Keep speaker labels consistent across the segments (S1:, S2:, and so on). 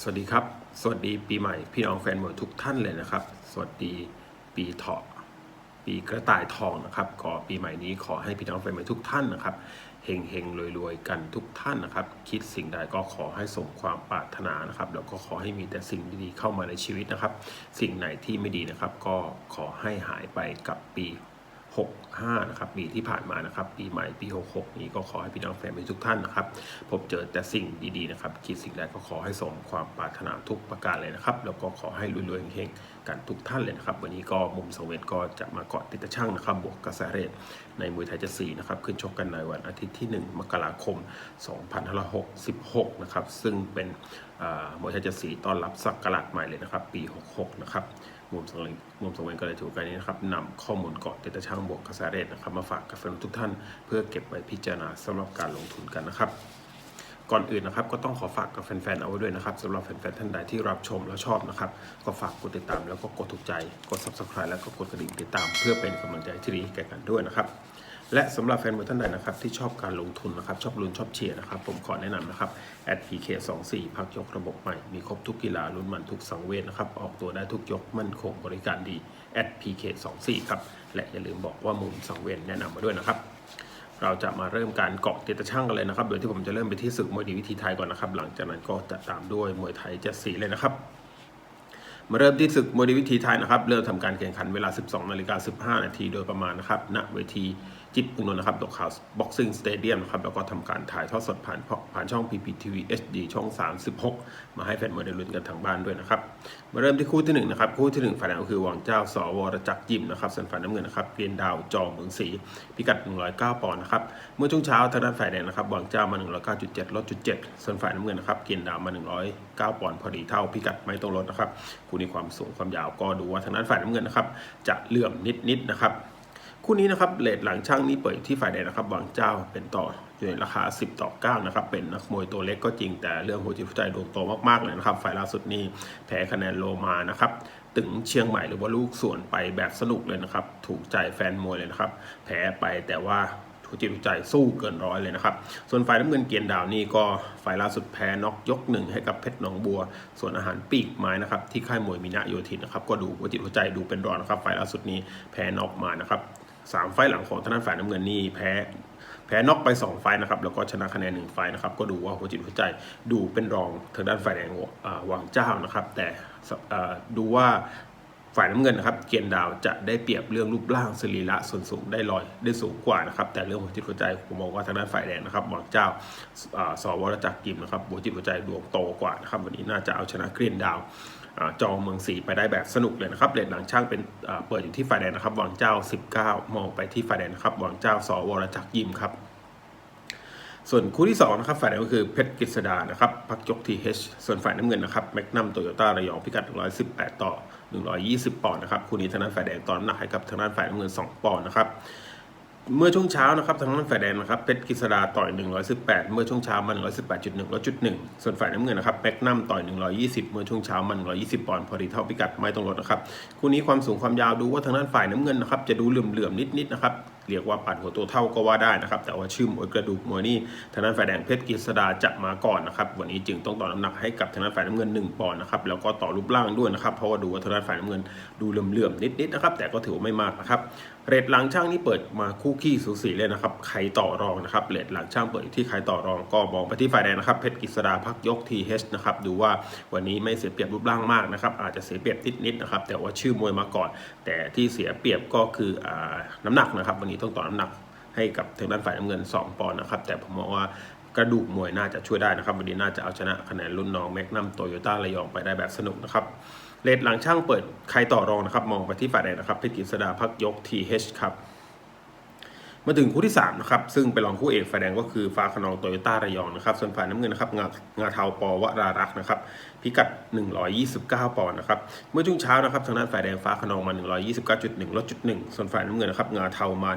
S1: สวัสดีครับ สวัสดีปีใหม่พี่น้องแฟนมวยทุกท่านเลยนะครับ สวัสดีปีเถาะปีกระต่ายทองนะครับขอปีใหม่นี้ขอให้พี่น้องแฟนมวยทุกท่านนะครับเฮงเฮงรวยรวยๆกันทุกท่านนะครับ คิดสิ่งใดก็ขอให้สมความปรารถนานะครับแล้วก็ขอให้มีแต่สิ่งดีๆเข้ามาในชีวิตนะครับ สิ่งไหนที่ไม่ดีนะครับ ก็ขอให้หายไปกับปี 65นะครับปีที่ผ่านมานะครับปีใหม่ปี 66 นี้ก็ขอให้พี่น้องแฟนเพลงทุกท่านนะครับพบเจอแต่สิ่งดีๆนะครับคิดสิ่งใดก็ขอให้สมความปรารถนาทุกประการเลยนะครับแล้วก็ขอให้รวยๆเฮงๆกันทุกท่านเลยนะครับวันนี้ก็มุมสังเวชก็จะมาเกาะติดตะช่างนะครับบวกกระแสเรทในมวยไทยจะสีนะครับขึ้นชกกันในวันอาทิตย์ที่ 1 มกราคม 2566 นะครับซึ่งเป็นมวยไทยจะสีต้อนรับสักราชใหม่เลยนะครับปี 66 นะครับ มุมสังเวยมุมสังเวยก็เลยถือโอกาสนี้นะครับนำข้อมูลเกาะเตตช่างบวกกระแสเรทนะครับมาฝากกับแฟนทุกท่าน เพื่อเก็บไว้พิจารณาสำหรับการลงทุนกันนะครับ ก่อนอื่นนะครับก็ต้องขอฝากกับแฟนๆเอาไว้ด้วยนะครับสำหรับแฟนๆท่านใดที่รับชมและชอบนะครับ ก็ฝากกดติดตามแล้วก็กดถูกใจกด subscribe แล้วก็กดกระดิ่งติดตาม เพื่อเป็นกำลังใจที่ดีแก่กันด้วยนะครับ และสำหรับแฟนมวยท่านใดนะครับที่ชอบการลงทุนนะครับ ชอบลุ้นชอบเชียร์นะครับ ผมขอแนะนำนะครับแอด @pk24 พักยกระบบใหม่ มีครบทุกกีฬาลุ้นมันทุกสังเวชนะครับ ออกตัวได้ทุกยกมั่นคงบริการดี @pk24 ครับ และอย่าลืมบอกว่ามุมสังเวชแนะนำมาด้วยนะครับเราจะมาเริ่มการเกาะติดตะช่างกันเลยนะครับ โดยที่ผมจะเริ่มไปที่ศึกมวยดีวิธีไทยก่อนนะครับ หลังจากนั้นก็จะตามด้วยมวยไทยเจ็ดสีเลยนะครับ มาเริ่มที่ศึกมวยดีวิธีไทยนะครับ เริ่มทำการแข่งขันเวลา 12นาฬิกา15นาทีโดยประมาณนะครับ ณ เวที จิตปุงนนนะครับดอกขาวบ็อกซิ่งสเตเดียมนะครับแล้วก็ทำการถ่ายทอดสดผ่านผ่านช่อง PPTV HD ช่อง 36 มาให้แฟนมวยได้ลุ้นกันทางบ้านด้วยนะครับ มาเริ่มที่คู่ที่หนึ่งนะครับคู่ที่หนึ่งฝ่ายแดงก็คือวังเจ้าสวรจักรยิมนะครับส่วนฝ่ายน้ำเงินนะครับเกรียนดาวจอมเมืองศรีพิกัด 109 ปอนด์นะครับเมื่อช่วงเช้าทางด้านฝ่ายแดงนะครับวังเจ้ามา 109.7 ลดจุด7ส่วนฝ่ายน้ำเงินนะครับเกรียนดาวมา 109 ปอนด์พอดีเท่าพิกัดไม่ต้องลดนะครับคู่นี้ความสูงความยาวก็ดูว่าทางด้านฝ่ายน้ำเงินนะครับจะเหลื่อมนิดๆนะครับ คู่นี้นะครับเลทหลังช่างนี้เปิดที่ฝ่ายแดงนะครับวางเจ้าเป็นต่ออยู่ในราคา 10 ต่อ 9 นะครับ เป็นนักมวยตัวเล็กก็จริงแต่เรื่องหัวจิตหัวใจโดนโตมาก ๆ เลยนะครับ ฝ่ายล่าสุดนี้แพ้คะแนนโลมานะครับ ถึงเชียงใหม่หรือว่าลูกส่วนไปแบบสนุกเลยนะครับ ถูกใจแฟนมวยเลยนะครับ แพ้ไปแต่ว่าหัวจิตหัวใจสู้เกินร้อยเลยนะครับ ส่วนฝ่ายน้ำเงินเกียนดาวนี่ก็ฝ่ายล่าสุดแพ้น็อกยกหนึ่งให้กับเพชรหนองบัว ส่วนอาหารปีกไม้นะครับที่ค่ายมวยมินะโยธินนะครับก็ดูหัวจิตหัวใจดูเป็นรองนะครับ ฝ่ายล่าสุดนี้แพ้น็อกมานะครับ สามไฟล์หลังของทางด้านฝ่ายน้ำเงินนี่แพ้แพ้น็อกไป 2 ไฟล์นะครับ แล้วก็ชนะคะแนนหนึ่งไฟล์นะครับ ก็ดูว่าหัวจิตหัวใจดูเป็นรองทางด้านฝ่ายแดงวังเจ้านะครับ แต่ดูว่าฝ่ายน้ำเงินนะครับ เกียนดาวจะได้เปรียบเรื่องรูปร่างสรีระส่วนสูงได้ลอยได้สูงกว่านะครับ แต่เรื่องหัวจิตหัวใจผมมองว่าทางด้านฝ่ายแดงนะครับวังเจ้าสวรจักรกิมนะครับหัวจิตหัวใจดวงโตกว่านะครับวันนี้น่าจะเอาชนะเกียนดาว จองเมืองศรีไปได้แบบสนุกเลยนะครับเลนหลังช่างเป็นเปิดอยู่ที่ฝ่ายแดงนะครับวังเจ้า 19 มองไปที่ฝ่ายแดงนะครับวังเจ้าสวรจักรยิมครับ ส่วนคู่ที่2นะครับฝ่ายแดงก็คือเพชรกฤษดานะครับพักยกทีเฮส่วนฝ่ายน้ำเงินนะครับแมกนัมโตโยต้าระยองพิกัด 118 ต่อ 120 ปอนด์นะครับคู่นี้ทางด้านฝ่ายแดงตอนหนักให้กับทางด้านฝ่ายน้ำเงิน 2 ปอนด์นะครับ เมื่อช่วงเช้านะครับทางด้านฝ่ายแดงนะครับเพชรกฤษดาต่อย 118 เมื่อช่วงเช้ามัน 118.1ลดจุด1ส่วนฝ่ายน้ำเงินนะครับแบกนัมต่อย 120 เมื่อช่วงเช้ามัน 120 ปอนด์พอดีเท่าพิกัดไม่ต้องลดนะครับคู่นี้ความสูงความยาวดูว่าทางด้านฝ่ายน้ำเงินนะครับจะดูเหลื่อมๆนิดๆนะครับ เรียกว่าปัดหัวตัวเท่าก็ว่าได้นะครับ แต่ว่าชื่อมวยกระดูกมวยนี่ทางด้านฝ่ายแดงเพชรกฤษดาจะมาก่อนนะครับวันนี้จึงต้องต่อน้ำหนักให้กับทางด้านฝ่ายน้ำเงิน1ปอนด์นะครับแล้วก็ต่อรูปร่างด้วยนะครับเพราะว่าดูว่าทางด้านฝ่ายน้ำเงินดูเหลื่อมๆนิดๆนะครับแต่ก็ถือว่าไม่มากนะครับเรทหลังช่างนี่เปิดมาคู่ขี้สูสีเลยนะครับใครต่อรองนะครับเรทหลังช่างเปิดอยู่ที่ใครต่อรองก็มองไปที่ฝ่ายแดงนะครับเพชรกฤษดาพักยกทีเฮนะครับดูว่าวันนี้ไม่เสียเปรียบรูปร่างมากนะครับอาจจะเสียเปรียบนิดๆนะครับแต่ว่าชื่อมวยมาก่อน แต่ที่เสียเปรียบก็คืออน้ำหนักนะครับวันนี้ต้องต่อน้ำหนักให้กับทางด้านฝ่ายน้ำเงิน 2 ปอนด์นะครับ แต่ผมมองว่ากระดูกมวยน่าจะช่วยได้นะครับ วันนี้น่าจะเอาชนะคะแนนรุ่นน้องแมกนัมโตโยต้าระยองไปได้แบบสนุกนะครับเลทหลังช่างเปิดใครต่อรองนะครับ มองไปที่ฝ่ายแดงนะครับเพชรกฤษดาพักยก TH ครับมาถึงคู่ที่3นะครับซึ่งเป็นรองคู่เอกฝ่ายแดงก็คือฟ้าขนองโตโยต้าระยองนะครับส่วนฝ่ายน้ำเงินนะครับงางาเทาปอวรารักษ์นะครับ พิกัด 129 ปอนด์นะครับ เมื่อช่วงเช้านะครับทางด้านฝ่ายแดงฟ้าขนองมา 129.1 ลดจุด1ส่วนฝ่ายน้ำเงินนะครับงาเทามา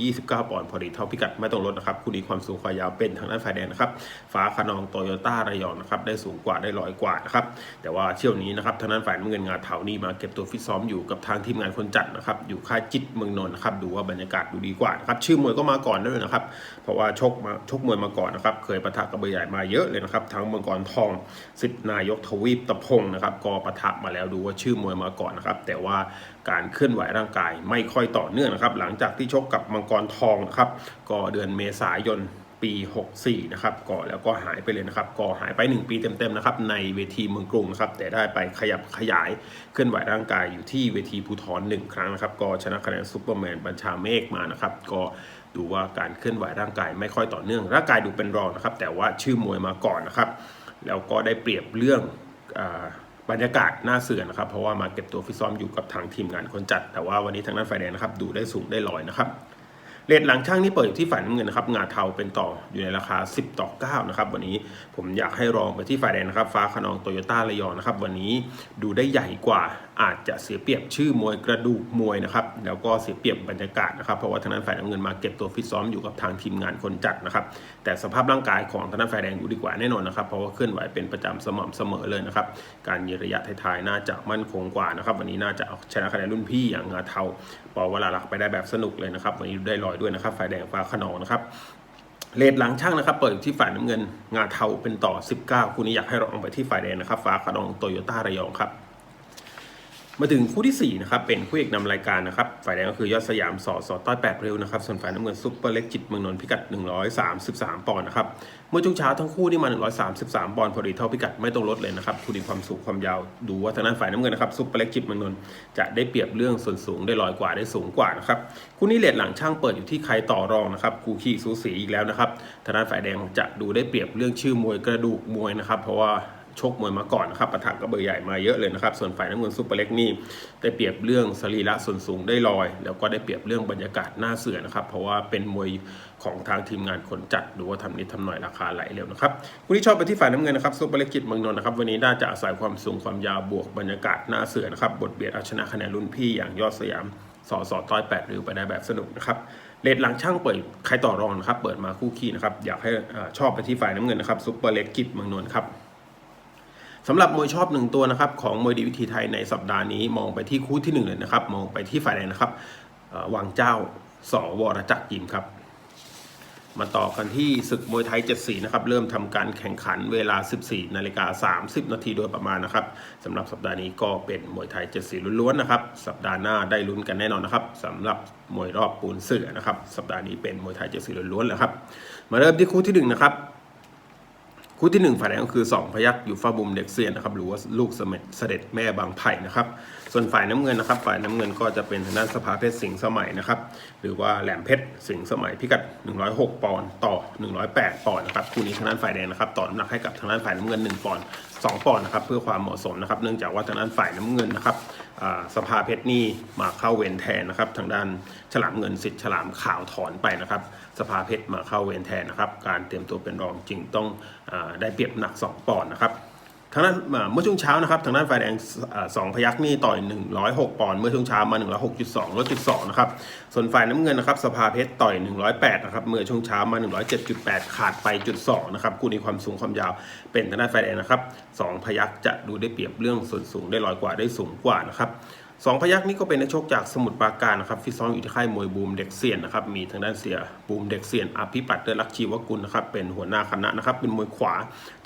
S1: 129 ปอนด์พอดีเท่าพิกัดไม่ต้องลดนะครับคู่นี้ความสูงความยาวเป็นทางด้านฝ่ายแดงนะครับฟ้าขนองโตโยต้าระยองนะครับได้สูงกว่าได้ร้อยกว่านะครับแต่ว่าเที่ยวนี้นะครับทางด้านฝ่ายน้ำเงินงาเทานี่มาเก็บตัวฟิตซ้อมอยู่กับทางทีมงานคนจัดนะครับอยู่ค่ายจิตเมืองนนท์นะครับดูว่าบรรยากาศดูดีกว่านะครับชื่อมวยก็มาก่อนด้วยนะครับ เพราะว่าชกมาชกมวยมาก่อนนะครับเคยปะทะกับเบอร์ใหญ่มาเยอะเลยนะครับทั้งมังกรทองสิทธนายกทวีปตะพงนะครับก็ปะทะมาแล้วดูว่าชื่อมวยมาก่อนนะครับแต่ว่าการเคลื่อนไหวร่างกายไม่ค่อยต่อเนื่องนะครับหลังจากที่ชกกับมังกรทองนะครับก็เดือนเมษายนปี 64 นะครับก็แล้วก็หายไปเลยนะครับก็หายไป 1 ปีเต็มๆนะครับในเวทีเมืองกรุงนะครับแต่ได้ไปขยับขยายเคลื่อนไหวร่างกายอยู่ที่เวทีภูทรหนึ่งครั้งนะครับก็ชนะคะแนนซูเปอร์แมนบัญชาเมฆมานะครับก็ดูว่าการเคลื่อนไหวร่างกายไม่ค่อยต่อเนื่องร่างกายดูเป็นรองนะครับแต่ว่าชื่อมวยมาก่อนนะครับแล้วก็ได้เปรียบเรื่อง บรรยากาศหน้าเสือนะครับ เพราะว่ามาเก็บตัวฟิตซ้อมอยู่กับทางทีมงานคนจัด แต่ว่าวันนี้ทางด้านไฟแดงนะครับ ดูได้สูงได้ลอยนะครับ เลทหลังช่างนี่เปิดอยู่ที่ฝ่ายน้ำเงินนะครับงาเทาเป็นต่ออยู่ในราคา 10 ต่อ 9 นะครับ วันนี้ผมอยากให้รองไปที่ฝ่ายแดงนะครับ ฟ้าขนองโตโยต้าระยองนะครับ วันนี้ดูได้ใหญ่กว่าอาจจะเสียเปรียบชื่อมวยกระดูกมวยนะครับ แล้วก็เสียเปรียบบรรยากาศนะครับ เพราะว่าทางด้านฝ่ายน้ำเงินมาเก็บตัวฟิตซ้อมอยู่กับทางทีมงานคนจัดนะครับ แต่สภาพร่างกายของทางด้านฝ่ายแดงดูดีกว่าแน่นอนนะครับ เพราะว่าเคลื่อนไหวเป็นประจำสม่ำเสมอเลยนะครับ การยืนระยะท้ายๆน่าจะมั่นคงกว่านะครับ วันนี้น่าจะเอาชนะคะแนนรุ่นพี่อย่างงาเทาปอเวลาลักษ์ไปได้แบบสนุกเลยนะครับ วันนี้ได้ลอยด้วยนะครับ ฝ่ายแดงฟ้าขนองนะครับเลทหลังช่างนะครับ เปิดอยู่ที่ฝ่ายน้ำเงิน งาเทาเป็นต่อ 19 คู่นี้อยากให้เราลองไปที่ฝ่ายแดงนะครับ ฟ้าขนองโตโยต้าระยองครับ มาถึงคู่ที่ 4 นะครับ เป็นคู่เอกนำรายการนะครับ ฝ่ายแดงก็คือยอดสยามสอสอต้อยแปดเร็วนะครับ ส่วนฝ่ายน้ำเงินซุปเปอร์เล็กจิตเมืองนนท์พิกัด 133 ปอนด์นะครับ เมื่อช่วงเช้าทั้งคู่นี่มา 133 ปอนด์พอดีเท่าพิกัดไม่ต้องลดเลยนะครับคู่ดีความสูงความยาวดูว่าทางด้านฝ่ายน้ำเงินนะครับซุปเปอร์เล็กจิตเมืองนนท์จะได้เปรียบเรื่องส่วนสูงได้ลอยกว่าได้สูงกว่านะครับคู่นี้เลทหลังช่างเปิดอยู่ที่ใครต่อรองนะครับคู่ขี้สูสีอีกแล้วนะครับทางด้านฝ่ายแดงจะดูได้เปรียบเรื่องชื่อมวยกระดูกมวยนะครับเพราะว่า ชกมวยมาก่อนนะครับปะทะกับเบอร์ใหญ่มาเยอะเลยนะครับ ส่วนฝ่ายน้ำเงินซุปเปอร์เล็กนี่ได้เปรียบเรื่องสรีระส่วนสูงได้ลอย แล้วก็ได้เปรียบเรื่องบรรยากาศหน้าเสือนะครับ เพราะว่าเป็นมวยของทางทีมงานคนจัดดูว่าทำนิดทำหน่อยราคาไหลเร็วนะครับคุณที่ชอบไปที่ฝ่ายน้ำเงินนะครับซุปเปอร์เล็กจิตเมืองนนท์นะครับวันนี้น่าจะอาศัยความสูงความยาวบวกบรรยากาศหน้าเสือนะครับบทเบียดเอาชนะคะแนนรุ่นพี่อย่างยอดสยามสอสอต้อยแปดริ้วไปได้แบบสนุกนะครับเลทหลังช่างเปิดใครต่อรองนะครับ เปิดมาคู่ขี้นะครับ อยากให้อชอบไปที่ฝ่ายน้ำเงินนะครับซุปเปอร์เล็กจิตเมืองนนท์ครับ สำหรับมวยชอบหนึ่งตัวนะครับของมวยดีวิธีไทยในสัปดาห์นี้มองไปที่คู่ที่หนึ่งเลยนะครับ มองไปที่ฝ่ายแดงนะครับวังเจ้าสวรจักรยิมครับ มาต่อกันที่ศึกมวยไทย 7 สีนะครับ เริ่มทำการแข่งขันเวลา 14 นาฬิกา 30 นาทีโดยประมาณนะครับสำหรับสัปดาห์นี้ก็เป็นมวยไทย 7 สีล้วนๆนะครับ สัปดาห์หน้าได้ลุ้นกันแน่นอนนะครับสำหรับมวยรอบปูนเสือนะครับ สัปดาห์นี้เป็นมวยไทย 7 สีล้วนๆแหละครับ มาเริ่มที่คู่ที่หนึ่งนะครับ คู่ที่หนึ่งฝ่ายแดงก็คือ 2 พยักอยู่ฟ้าบุมเด็กเซียนนะครับหรือว่าลูกเสม็ดเสด็จแม่บางไผ่นะครับส่วนฝ่ายน้ำเงินนะครับ ฝ่ายน้ำเงินก็จะเป็นทางด้านสภาเพชรสิงห์สมัยนะครับหรือว่าแหลมเพชรสิงห์สมัยพิกัด 106 ปอนด์ต่อ 108 ปอนด์นะครับคู่นี้ทางด้านฝ่ายแดงนะครับต่อน้ำหนักให้กับทางด้านฝ่ายน้ำเงิน 1 ปอนด์2ปอนด์นะครับเพื่อความเหมาะสมนะครับเนื่องจากว่าทางด้านฝ่ายน้ำเงินนะครับ สภาเพชรนี่มาเข้าเวรแทนนะครับ ทางด้านฉลามเงินสิทธิ์ฉลามข่าวถอนไปนะครับ สภาเพชรมาเข้าเวรแทนนะครับ การเตรียมตัวเป็นรองจริงต้องอได้เปรียบหนัก 2ปอนด์นะครับ ทางด้านเมื่อช่วงเช้านะครับทางด้านฝ่ายแดงสองพยักนี่ต่อย 106 ปอนด์เมื่อช่วงเช้ามา 106.2ลดจุด2นะครับส่วนฝ่ายน้ำเงินนะครับสภาเพชรต่อย 108นะครับเมื่อช่วงเช้ามา 107.8 ขาดไปจุด2นะครับคู่นี้ความสูงความยาวเป็นทางด้านฝ่ายแดงนะครับสองพยักจะดูได้เปรียบเรื่องส่วนสูงได้ลอยกว่าได้สูงกว่านะครับ สองพยักนี้ก็เป็นนักชกจากสมุทรปราการนะครับฟิตซ้อมอยู่ที่ค่ายมวยบูมเด็กเซียนนะครับมีทางด้านเสียบูมเด็กเซียนอภิปัตเดลักชีวกุลนะครับเป็นหัวหน้าคณะนะครับเป็นมวยขวา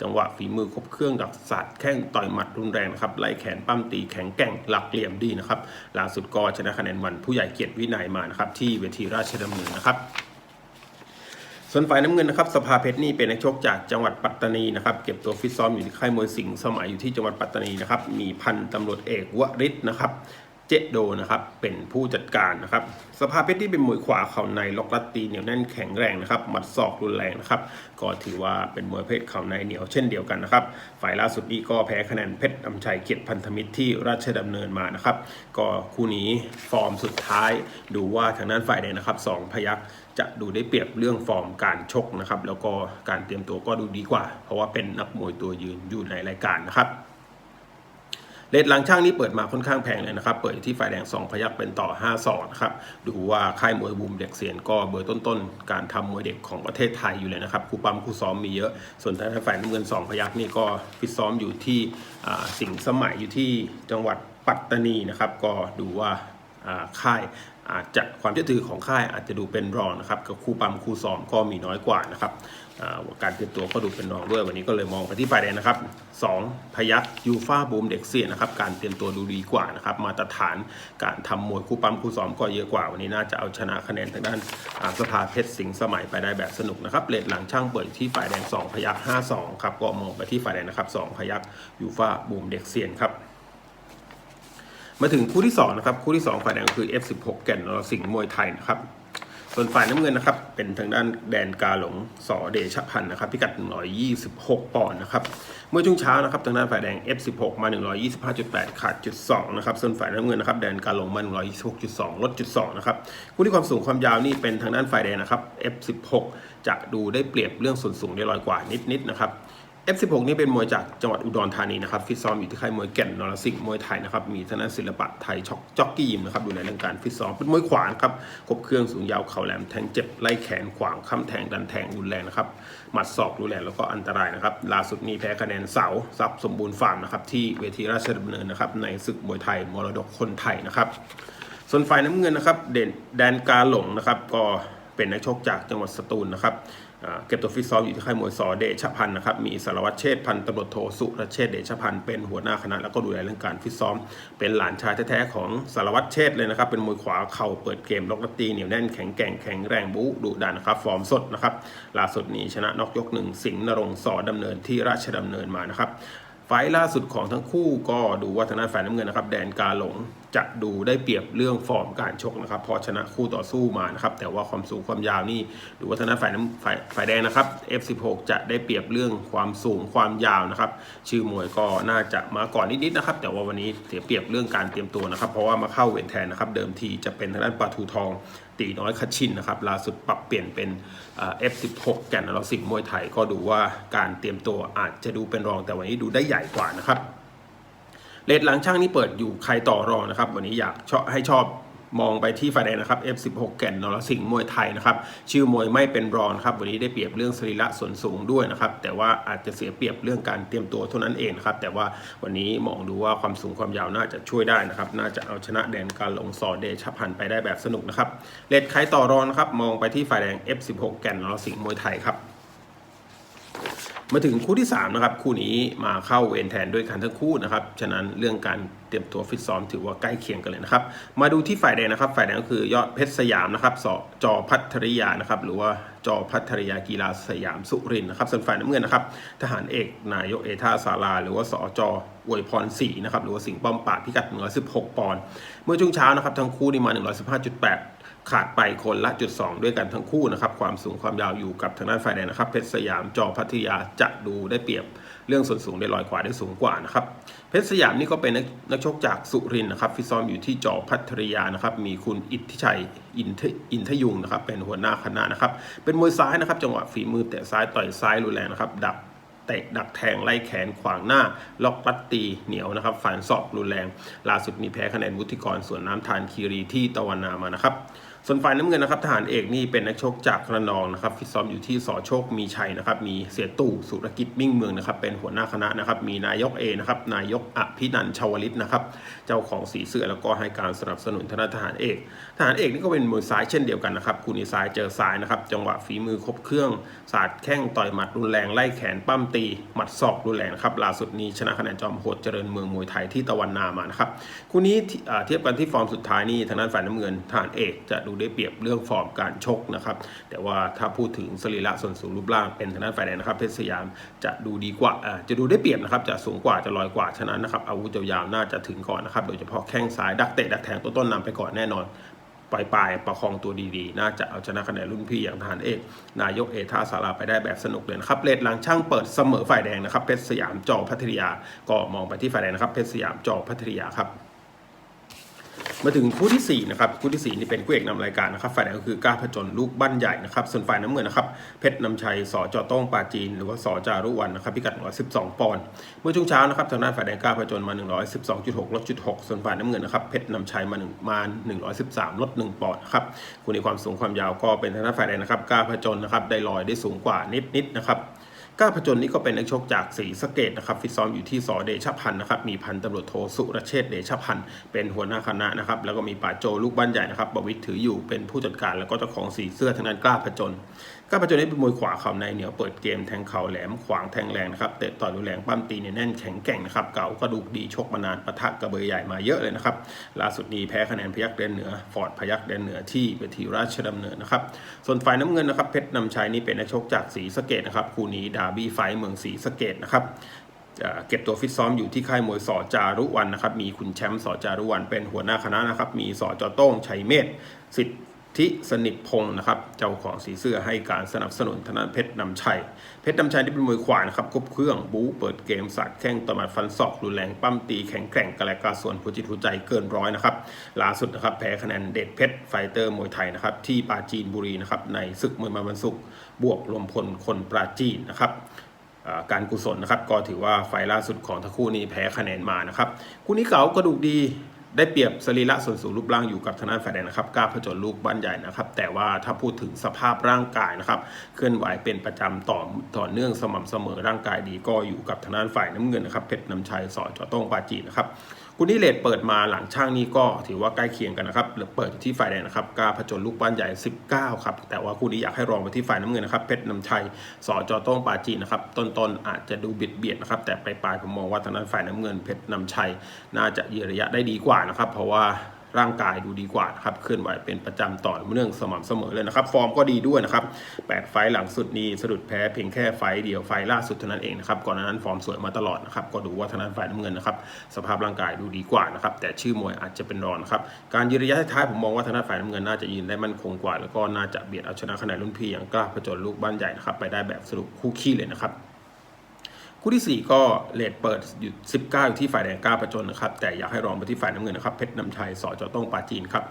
S1: จังหวะฝีมือครบเครื่องดักสัตว์แข้งต่อยหมัดรุนแรงนะครับไล่แขนปั้มตีแข็งแกร่งหลักเหลี่ยมดีนะครับล่าสุดก็ชนะคะแนนวันผู้ใหญ่เกียรติวินัยมานะครับที่เวทีราชดำเนินนะครับ ส่วนฝ่ายน้ำเงินนะครับสภาเพชรนี่เป็นนักชกจากจังหวัดปัตตานีนะครับเก็บตัวฟิตซ้อมอยู่ที่ค่ายมวยสิงห์สมัยอยู่ที่จังหวัดปัตตานีนะครับมีพันตำรวจเอกวริศนะครับ เจโดนะครับเป็นผู้จัดการนะครับสภาเพชรที่เป็นมวยขวาเข่าในล็อกลัดตีเหนียวแน่นแข็งแรงนะครับหมัดศอกรุนแรงนะครับก็ถือว่าเป็นมวยเพชรเข่าในเหนียวเช่นเดียวกันนะครับฝ่ายล่าสุดนี้ก็แพ้คะแนนเพชรอำชัยเกียรติพันธมิตรที่ราชดำเนินมานะครับก็คู่นี้ฟอร์มสุดท้าย ดูว่าทางด้านฝ่ายแดงนะครับสองพยักจะดูได้เปรียบเรื่องฟอร์มการชกนะครับแล้วก็การเตรียมตัวก็ดูดีกว่า เพราะว่าเป็นนักมวยตัวยืนอยู่ในรายการนะครับ เลทหลังช่างนี้เปิดมาค่อนข้างแพงเลยนะครับ เปิดที่ฝ่ายแดง 2 พยักเป็นต่อ 5 2นะครับ ดูว่าค่ายมวยบูมเด็กเสียนก็เบอร์ต้นๆ การทำมวยเด็กของประเทศไทยอยู่เลยนะครับครูปั๊มครูซ้อมมีเยอะ ส่วนทางฝ่ายน้ำเงิน 2 พยักนี่ก็ฟิตซ้อมอยู่ที่สิงห์สมัยอยู่ที่จังหวัดปัตตานีนะครับ ก็ดูว่า ค่ายอาจจะความเชื่อถือของค่ายอาจจะดูเป็นรองนะครับกับคู่ปั๊มคู่ซ้อมก็มีน้อยกว่านะครับาการเตรียมตัวก็ดูเป็นรองด้วยวันนี้ก็เลยมองไปที่ฝ่ายแดงนะครับสองพยักยูฟาบูมเด็กเซียนนะครับการเตรียมตัวดูดีกว่านะครับมาตรฐานการทำมวยคู่ปั๊มคู่ซ้อมก็เยอะกว่า วันนี้น่าจะเอาชนะคะแนนทางด้านสภาเพชรสิงห์สมัยไปได้แบบสนุกนะครับเลทหลังช่างเปิดที่ฝ่ายแดง 2 พยัก52ครับก็มองไปที่ฝ่ายแดงนะครับ2พยักยูฟาบูมเด็กเซียนครับ มาถึงคู่ที่2นะครับคู่ที่2ฝ่ายแดงคือ F16 แก่นนรสิงห์มวยไทยนะครับส่วนฝ่ายน้ำเงินนะครับเป็นทางด้านแดนกาหลงสอเดชพันธ์นะครับพิกัด 126 ปอนด์นะครับเมื่อช่วงเช้านะครับทางด้านฝ่ายแดง F16 มา 125.8 ขาดจุด2นะครับส่วนฝ่ายน้ำเงินนะครับแดนกาหลงมา 126.2 ลดจุด2นะครับคู่ที่ความสูงความยาวนี่เป็นทางด้านฝ่ายแดงนะครับ F16 จะดูได้เปรียบเรื่องส่วนสูงได้ลอยกว่านิดๆนะครับ F16 นี่เป็นมวยจากจังหวัดอุดรธานีนะครับฟิตซ้อมอยู่ที่ค่ายมวยแก่นนรสิงห์มวยไทยนะครับมีทางด้านศิลปะไทยช็อกจ็อกกี้ยิมนะครับดูในเรื่องการฟิตซ้อมเป็นมวยขวานครับครบเครื่องสูงยาวเข่าแหลมแทงเจ็บไล่แขนขวางค้ำแทงดันแทงรุนแรงนะครับหมัดศอกรุนแรงแล้วก็อันตรายนะครับล่าสุดนี้แพ้คะแนนเสาทรัพย์สมบูรณ์ฟาร์มนะครับที่เวทีราชดำเนินนะครับในศึกมวยไทยมรดกคนไทยนะครับส่วนฝ่ายน้ำเงินนะครับเด่นแดนกาหลงนะครับก็ เป็นนักชกจากจังหวัดสตูลนะครับเก็บตัวฟิตซ้อมอยู่ที่ค่ายมวยสอเดชพันธ์นะครับ มีสารวัตรเชษพันตำรวจโทสุรเชษเดชพันธ์เป็นหัวหน้าคณะแล้วก็ดูแลเรื่องการฟิตซ้อม เป็นหลานชายแท้ๆของสารวัตรเชษเลยนะครับ เป็นมวยขวาเข่าเปิดเกมล็อกตีเหนียวแน่นแข็งแกร่งแข็งแรงบู๊ดุดันนะครับ ฟอร์มสดนะครับล่าสุดนี้ชนะนอกยกหนึ่งสิงห์นรงสอดำเนินที่ราชดำเนินมานะครับไฟล์ล่าสุดของทั้งคู่ก็ดูว่าทางด้านฝ่ายน้ำเงินนะครับแดนกาหลง จะดูได้เปรียบเรื่องฟอร์มการชกนะครับพอชนะคู่ต่อสู้มานะครับแต่ว่าความสูงความยาวนี่ดูว่าทางด้านฝ่ายน้ำฝ่ายฝ่ายแดงนะครับ F16 จะได้เปรียบเรื่องความสูงความยาวนะครับ ชื่อมวยก็น่าจะมาก่อนนิดๆนะครับ แต่ว่าวันนี้เสียเปรียบเรื่องการเตรียมตัวนะครับ เพราะว่ามาเข้าเวทแทนนะครับ เดิมทีจะเป็นทางด้านปาทูทองตีน้อยคชินนะครับล่าสุดปรับเปลี่ยนเป็นเอ่อ F16 แก่นเราสิงมวยไทยก็ดูว่าการเตรียมตัวอาจจะดูเป็นรองแต่วันนี้ดูได้ใหญ่กว่านะครับ เลทหลังช่างนี่เปิดอยู่ใครต่อรองนะครับ วันนี้อยากชอบให้ชอบมองไปที่ฝ่ายแดงนะครับ F16 แก่นนรสิงห์มวยไทยนะครับ ชื่อมวยไม่เป็นรองครับ วันนี้ได้เปรียบเรื่องสรีระส่วนสูงด้วยนะครับ แต่ว่าอาจจะเสียเปรียบเรื่องการเตรียมตัวเท่านั้นเองครับ แต่ว่าวันนี้มองดูว่าความสูงความยาวน่าจะช่วยได้นะครับ น่าจะเอาชนะแดนการหลงสอเดชพันไปได้แบบสนุกนะครับเลทใครต่อรองนะครับ มองไปที่ฝ่ายแดง F16 แก่นนรสิงห์มวยไทยครับ มาถึงคู่ที่3นะครับคู่นี้มาเข้าเวรแทนด้วยกันทั้งคู่นะครับฉะนั้นเรื่องการเตรียมตัวฟิตซ้อมถือว่าใกล้เคียงกันเลยนะครับ มาดูที่ฝ่ายแดงนะครับ ฝ่ายแดงก็คือยอดเพชรสยามนะครับสจพัทริยานะครับหรือว่า จอพัทรยากีฬาสยามสุรินทร์นะครับส่วนฝ่ายน้ำเงินนะครับทหารเอกนายกเอท่าสาราหรือว่าสจอวยพรศรีนะครับหรือว่าสิงห์ป้อมปราดพิกัด116 ปอนด์เมื่อช่วงเช้านะครับทั้งคู่นี่มา 115.8ขาดไปคนละจุดสองด้วยกันทั้งคู่นะครับความสูงความยาวอยู่กับทางด้านฝ่ายแดงนะครับเพชรสยามจอพัทยาจะดูได้เปรียบเรื่องส่วนสูงได้ลอยกว่าได้สูงกว่านะครับ เพชรสยามนี่ก็เป็นนักชกจากสุรินนะครับฟิซ้อมอยู่ที่จอพัทยานะครับ มีคุณอิทธิชัยอินทอินทยุงนะครับ เป็นหัวหน้าคณะนะครับ เป็นมวยซ้ายนะครับ จังหวะฝีมือเตะซ้ายต่อยซ้ายรุนแรงนะครับ ดักเตะดักแทงไล่แขนขวางหน้า ล็อกรัดตีเหนียวนะครับฝันศอกรุนแรง ล่าสุดมีแพ้คะแนนวุฒิกรส่วนน้ำทานคีรีที่ตะวันนามานะครับ ส่วนฝ่ายน้ำเงินนะครับทหารเอกนี่เป็นนักชกจากระนองนะครับฟิตซ้อมอยู่ที่สอโชคมีชัยนะครับมีเสียตู่สุรกิจมิ่งเมืองนะครับเป็นหัวหน้าคณะนะครับมีนายกเอนะครับนายกอภินันชาวลิตนะครับเจ้าของสีเสื้อแล้วก็ให้การสนับสนุนทางด้านทหารเอก ทหารเอกนี่ก็เป็นมือซ้ายเช่นเดียวกันนะครับคู่นี้ซ้ายเจอซ้ายนะครับจังหวะฝีมือครบเครื่องสาดแข้งต่อยหมัดรุนแรงไล่แขนปั้มตีหมัดศอกรุนแรงนะครับล่าสุดนี้ชนะคะแนนจอมโหดเจริญเมืองมวยไทยที่ตะวันนามานะครับคู่นี้เทียบกันที่ฟอร์มสุดท้ายนี่ทางด้านฝ่ายน้ำเงินทหารเอกจะดููได้เปรียบเรื่องฟอร์มการชกนะครับ แต่ว่าถ้าพูดถึงสรีระส่วนสูงรูปร่างเป็นทางด้านฝ่ายแดงนะครับเพชรสยามจะดูดีกว่าจะดูได้เปรียบนะครับจะสูงกว่าจะลอยกว่าฉะนั้นนะครับอาวุธยาวๆน่าจะถึงก่อนนะครับโดยเฉพาะแข้งซ้ายดักเตะดักแทงต้นนำไปก่อนแน่นอนปลายปลายประคองตัวดีๆ น่าจะเอาชนะคะแนนรุ่นพี่อย่างทหารเอก นายกเอท่าสาราไปได้แบบสนุกเลยนะครับ เลดหลังช่างเปิดเสมอฝ่ายแดงนะครับ เพชรสยามจอพัทยา ก็มองไปที่ฝ่ายแดงนะครับ เพชรสยามจอพัทยาครับ มาถึงคู่ที่4นะครับคู่ทีสี่4นี่เป็นคู่เอกนำรายการนะครับฝ่ายแดงก็คือก้าผจญลูกบ้านใหญ่นะครับส่วนฝ่ายน้ำเงินนะครับเพชรนำชัยสอจอต้องปาจีน หรือว่าสอจารุวันนะครับพิกัด112 ปอนด์เมื่อช่วงเช้านะครับทางด้านฝ่ายแดงก้าผจญมา 112.6ลดจุด6ส่วนฝ่ายน้ำเงินนะครับเพชรนำชัยมา1มา 113ลด1ปอนด์ครับคู่นี้ความสูงความยาวก็เป็นทางด้านฝ่ายแดงนะครับก้าผจญนะครับได้ลอยได้สูงกว่านิดๆนะครับ ก้าพจญนี่ก็เป็นนักชกจากศรีสะเกดนะครับฟิตซ้อมอยู่ที่สอเดชพันธ์นะครับมีพันตำรวจโทสุรเชษเดชพันธ์เป็นหัวหน้าคณะนะครับแล้วก็มีป่าโจลูกบ้านใหญ่นะครับบวิทถืออยู่เป็นผู้จัดการแล้วก็เจ้าของสีเสื้อทางด้านกล้าพจญ ก้าวประจนนี้เป็นมวยขวาเข่าในเหนียวเปิดเกมแทงเข่าแหลมขวางแทงแรงนะครับเตะต่อยรุนแรงปั้มตีเนี่ยแน่นแข็งแกร่งนะครับเก่ากระดูกดีชกมานานปะทะกระเบยใหญ่มาเยอะเลยนะครับล่าสุดนี้แพ้คะแนนพยักแดนเหนือฟอร์ดพยักแดนเหนือที่เวทีราชดำเนินนะครับส่วนฝ่ายน้ำเงินนะครับเพชรนำชัยนี่เป็นนักชกจากศรีสะเกดนะครับคู่นี้ดาร์บี้ไฟเมืองศรีสะเกดนะครับเก็บตัวฟิตซ้อมอยู่ที่ค่ายมวยสอจารุวันนะครับ มีคุณแชมป์สอจารุวันเป็นหัวหน้าคณะนะครับ มีสอจอโต้งชัยเมธสิทธิ สนิทพงศ์นะครับ เจ้าของสีเสื้อให้การสนับสนุนธนาเพชรนำชัย เพชรนำชัยที่เป็นมวยขวานะครับครบเครื่องบู๊เปิดเกมสัดแข้งต่อมัดฟันศอกรุนแรงปั้มตีแข็งแกร่งกระแลกาส่วนผู้จิตผู้ใจเกินร้อยนะครับล่าสุดนะครับแพ้คะแนนเด็ดเพชรไฟเตอร์มวยไทยนะครับที่ปราจีนบุรีนะครับในศึกมวยมาวันศุกร์บวกรวมพลคนปราจีนนะครับการกุศลนะครับก็ถือว่าไฟล์ล่าสุดของทั้งคู่นี้แพ้คะแนนมานะครับคู่นี้เก๋ากระดูกดี ได้เปรียบสรีระส่วนสูงรูปร่างอยู่กับทางด้านฝ่ายแดงนะครับกล้าผจญลูกบ้านใหญ่นะครับ แต่ว่าถ้าพูดถึงสภาพร่างกายนะครับ เคลื่อนไหวเป็นประจำต่อต่อเนื่องสม่ำเสมอร่างกายดีก็อยู่กับทางด้านฝ่ายน้ำเงินนะครับเพชรน้ำชัยสอจอโต้งปาจีนะครับ คุณนี่เลทเปิดมาหลังช่างนี้ก็ถือว่าใกล้เคียงกันนะครับเปิดที่ฝ่ายแดงนะครับกล้าผจญลูกบ้านใหญ่ 19 ครับ แต่ว่าคู่นี้อยากให้รองไปที่ฝ่ายน้ำเงินนะครับเพชรน้ำชัยสอจอโต้งปาจีนะครับต้นๆอาจจะดูบิดเบียดนะครับแต่ปลายผมมองว่าทางด้านฝ่ายน้ำเงินเพชรน้ำชัย น่าจะยืนระยะได้ดีกว่านะครับเพราะว่า ร่างกายดูดีกว่านะครับเคลื่อนไหวเป็นประจำต่อเนื่องสม่ำเสมอเลยนะครับ ฟอร์มก็ดีด้วยนะครับแปดไฟหลังสุดนี้สะดุดแพ้เพียงแค่ไฟเดียวไฟล่าสุดเท่านั้นเองนะครับก่อนหน้านั้นฟอร์มสวยมาตลอดนะครับก็ดูว่าทางด้านฝ่ายน้ำเงินนะครับสภาพร่างกายดูดีกว่านะครับแต่ชื่อมวยอาจจะเป็นรองนครับการยืนระยะท้ายผมมองว่าทางด้านฝ่ายน้ำเงินน่าจะยืนได้มั่นคงกว่า แล้วก็น่าจะเบียดเอาชนะคะแนนรุ่นพี่อย่างกล้าผจญลูกบ้านใหญ่นะครับไปได้แบบสรุปคู่ขี้เลยนะครับ คู่ที่ 4 ก็เลทเปิดอยู่19 อยู่ที่ฝ่ายแดงกล้าประจนนะครับ แต่อยากให้รองไปที่ฝ่ายน้ำเงินนะครับเพชรนำชัยสอจอต้องปาจีนครับ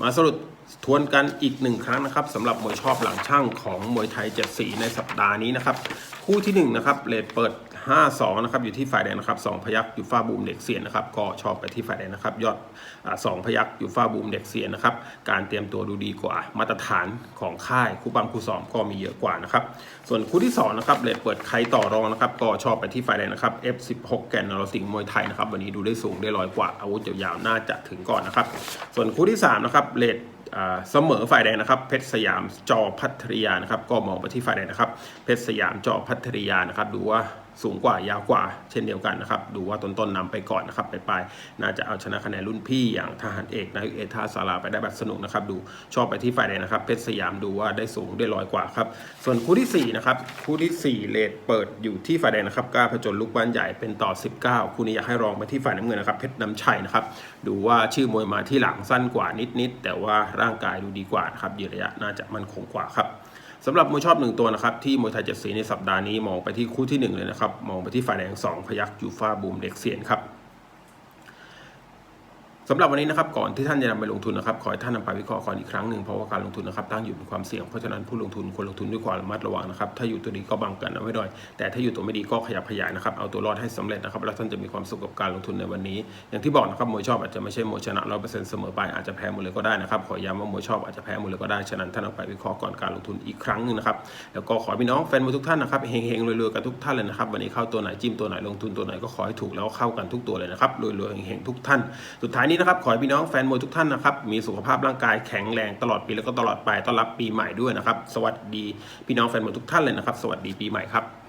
S1: มาสรุปทวนกันอีกหนึ่งครั้งนะครับสำหรับมวยชอบหลังช่างของมวยไทยเจ็ดสีในสัปดาห์นี้นะครับ คู่ที่1นะครับเลทเปิด 5-2นะครับอยู่ที่ฝ่ายแดงนะครับ2พยักอยู่ฟ้าบูมเด็กเสียนนะครับก็ชอบไปที่ฝ่ายแดงนะครับ ยอดอาสองพยักอยู่ฟ้าบูมเด็กเสียนนะครับการเตรียมตัวดูดีกว่ามาตรฐานของค่ายคู่ปั้มคู่ซ้อมก็มีเยอะกว่านะครับส่วนคู่ที่2นะครับเลทเปิดใครต่อรองนะครับก็ชอบไปที่ฝ่ายแดงนะครับ F16 แกนนรสิงห์มวยไทยนะครับวันนี้ดูได้สูงได้ลอยกว่าอาวุธยาวๆน่าจะถึงก่อนนะครับ ส่วนคู่ที่3นะครับเลทอ่าเสมอฝ่ายแดงนะครับเพชรสยามจอพัทริยานะครับก็มองไปที่ฝ่ายแดงนะครับเพชรสยามจอพัทริยานะครับดูว่า สูงกว่ายาวกว่าเช่นเดียวกันนะครับ ดูว่าต้นๆนนำไปก่อนนะครับไปลายน่าจะเอาชนะคะแนนรุ่นพี่อย่างทหารเอกนายเอกท่าสาราไปได้แบบสนุกนะครับ ดูชอบไปที่ฝ่ายแดงนะครับเพชรสยามดูว่าได้สูงได้ลอยกว่าครับ ส่วนคู่ที่สี่นะครับคู่ที่สี่เลทเปิดอยู่ที่ฝ่ายแดงนะครับกล้าผจญลูกบ้านใหญ่เป็นต่อ 19 คู่นี้อยากให้รองไปที่ฝ่ายน้ำเงินนะครับเพชรน้ำชัยนะครับดูว่าชื่อมวยมาที่หลังสั้นกว่านิดๆแต่ว่าร่างกายดูดีกว่านะครับยืนระยะน่าจะมั่นคงกว่าครับ สำหรับมวยชอบหนึ่งตัวนะครับที่มวยไทยเจ็ดสีในสัปดาห์นี้มองไปที่คู่ที่หนึ่งเลยนะครับ มองไปที่ฝ่ายแดงสองพยักยูฟ่าบูมเด็กเซียนครับ สำหรับวันนี้นะครับก่อนที่ท่านจะนำไปลงทุนนะครับขอให้ท่านนำไปวิเคราะห์ก่อนอีกครั้งหนึ่งเพราะว่าการลงทุนนะครับตั้งอยู่บนความเสี่ยงเพราะฉะนั้นผู้ลงทุนควรลงทุนด้วยความระมัดระวังนะครับถ้าอยู่ตัวดีก็บังกันเอาไว้หน่อยแต่ถ้าอยู่ตัวไม่ดีก็ขยับขยายนะครับเอาตัวรอดให้สำเร็จนะครับแล้วท่านจะมีความสุขกับการลงทุนในวันนี้ อย่างที่บอกนะครับมวยชอบอาจจะไม่ใช่มวยชนะร้อยเปอร์เซ็นต์เสมอไปอาจจะแพ้หมดเลยก็ได้นะครับขอย้ำว่ามวยชอบอาจจะแพ้หมดเลยก็ได้ฉะนั้นท่านเอาไปวิเคราะห์ก่อนการลงทุนอีกครั้งหนึ่งนะครับแล้วก็ขอพี่น้องแฟนมวยทุกท่านนะครับเฮงๆรวยๆกันทุกท่านเลยนะครับวันนี้เข้าตัวไหนจิ้มตัวไหนลงทุนตัวไหนก็ขอให้ถูกแล้วเข้ากันทุกตัวเลยนะครับรวยๆเฮงๆทุกท่านสุดท้ายนี้นะครับขอให้พี่น้องแฟนมวยทุกท่านนะครับมีสุขภาพร่างกายแข็งแรงตลอดปีแล้วก็ตลอดไปต้อนรับปีใหม่ด้วยนะครับ สวัสดีพี่น้องแฟนมวยทุกท่านเลยนะครับ สวัสดีปีใหม่ครับ